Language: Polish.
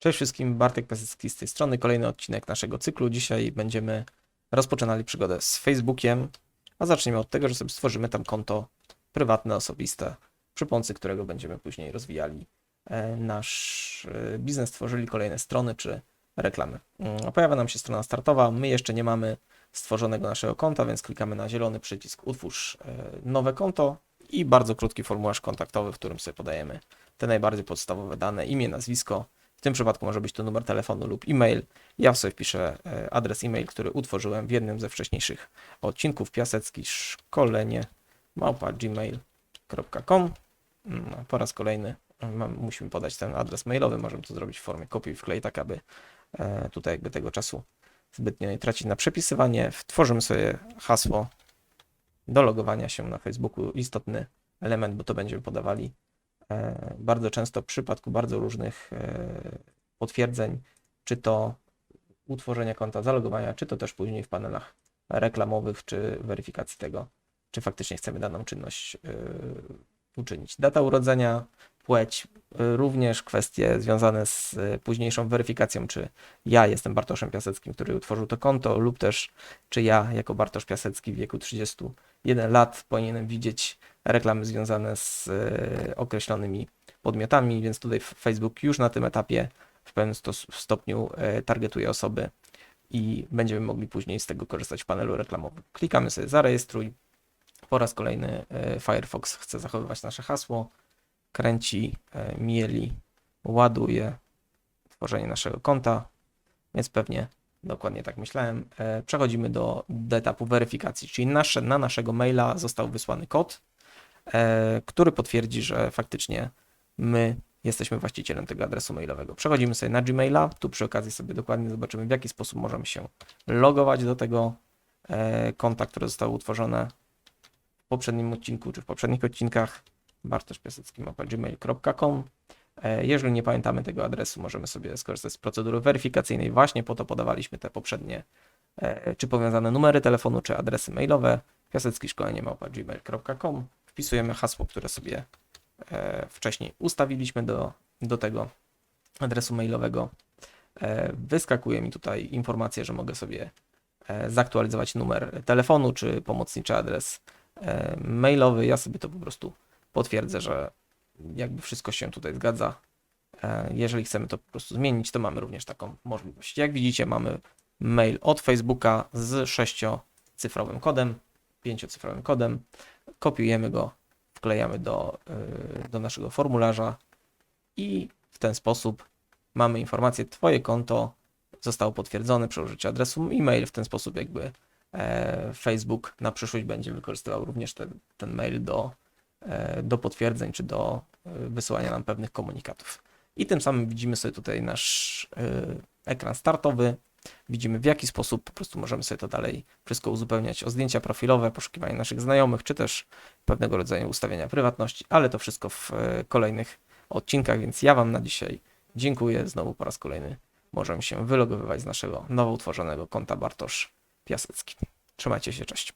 Cześć wszystkim, Bartek Piasecki z tej strony. Kolejny odcinek naszego cyklu. Dzisiaj będziemy rozpoczynali przygodę z Facebookiem, a zaczniemy od tego, że sobie stworzymy tam konto prywatne, osobiste, przy pomocy którego będziemy później rozwijali e, nasz e, biznes, tworzyli kolejne strony czy reklamy. Mm, Pojawia nam się strona startowa. My jeszcze nie mamy stworzonego naszego konta, więc klikamy na zielony przycisk Utwórz e, nowe konto i bardzo krótki formularz kontaktowy, w którym sobie podajemy te najbardziej podstawowe dane, imię, nazwisko. W tym przypadku może być to numer telefonu lub e-mail. Ja sobie wpiszę e, adres e-mail, który utworzyłem w jednym ze wcześniejszych odcinków. Piasecki szkolenie małpa gmail.com. Mm, Po raz kolejny mam, musimy podać ten adres mailowy. Możemy to zrobić w formie kopii i wklej, tak aby e, tutaj jakby tego czasu zbytnio nie tracić na przepisywanie. Tworzymy sobie hasło do logowania się na Facebooku. Istotny element, bo to będziemy podawali bardzo często w przypadku bardzo różnych e, potwierdzeń, czy to utworzenia konta, zalogowania, czy to też później w panelach reklamowych, czy weryfikacji tego, czy faktycznie chcemy daną czynność e, uczynić. Data urodzenia, płeć, e, również kwestie związane z e, późniejszą weryfikacją, czy ja jestem Bartoszem Piaseckim, który utworzył to konto, lub też czy ja jako Bartosz Piasecki w wieku 31 lat powinienem widzieć reklamy związane z e, określonymi podmiotami, więc tutaj Facebook już na tym etapie w pewnym stopniu targetuje osoby i będziemy mogli później z tego korzystać w panelu reklamowym. Klikamy sobie zarejestruj. Po raz kolejny Firefox chce zachowywać nasze hasło, kręci, e, mieli, ładuje tworzenie naszego konta, więc pewnie dokładnie tak myślałem. E, Przechodzimy do, etapu weryfikacji, czyli nasze, na naszego maila został wysłany kod, e, który potwierdzi, że faktycznie my jesteśmy właścicielem tego adresu mailowego. Przechodzimy sobie na Gmaila. Tu przy okazji sobie dokładnie zobaczymy, w jaki sposób możemy się logować do tego konta, które zostało utworzone w poprzednim odcinku czy w poprzednich odcinkach. bartoszpiasecki.gmail.com E, Jeżeli nie pamiętamy tego adresu, możemy sobie skorzystać z procedury weryfikacyjnej. Właśnie po to podawaliśmy te poprzednie, e, czy powiązane numery telefonu, czy adresy mailowe. Piasecki szkolenie gmail.com. Wpisujemy hasło, które sobie e, wcześniej ustawiliśmy do, do tego adresu mailowego. Wyskakuje mi tutaj informacja, że mogę sobie zaktualizować numer telefonu, czy pomocniczy adres mailowy. Ja sobie to po prostu potwierdzę, że jakby wszystko się tutaj zgadza. E, Jeżeli chcemy to po prostu zmienić, to mamy również taką możliwość. Jak widzicie, mamy mail od Facebooka z sześciocyfrowym kodem, pięciocyfrowym kodem. Kopiujemy go, wklejamy do, y, do naszego formularza i w ten sposób mamy informację, Twoje konto zostało potwierdzone przy użyciu adresu e-mail. W ten sposób jakby e, Facebook na przyszłość będzie wykorzystywał również ten, ten mail do, e, do potwierdzeń czy do e, wysyłania nam pewnych komunikatów. I tym samym widzimy sobie tutaj nasz e, ekran startowy. Widzimy w jaki sposób po prostu możemy sobie to dalej wszystko uzupełniać o zdjęcia profilowe, poszukiwanie naszych znajomych, czy też pewnego rodzaju ustawienia prywatności, ale to wszystko w e, kolejnych odcinkach, więc ja Wam na dzisiaj dziękuję. Znowu po raz kolejny możemy się wylogowywać z naszego nowo utworzonego konta Bartosz Piasecki. Trzymajcie się, cześć.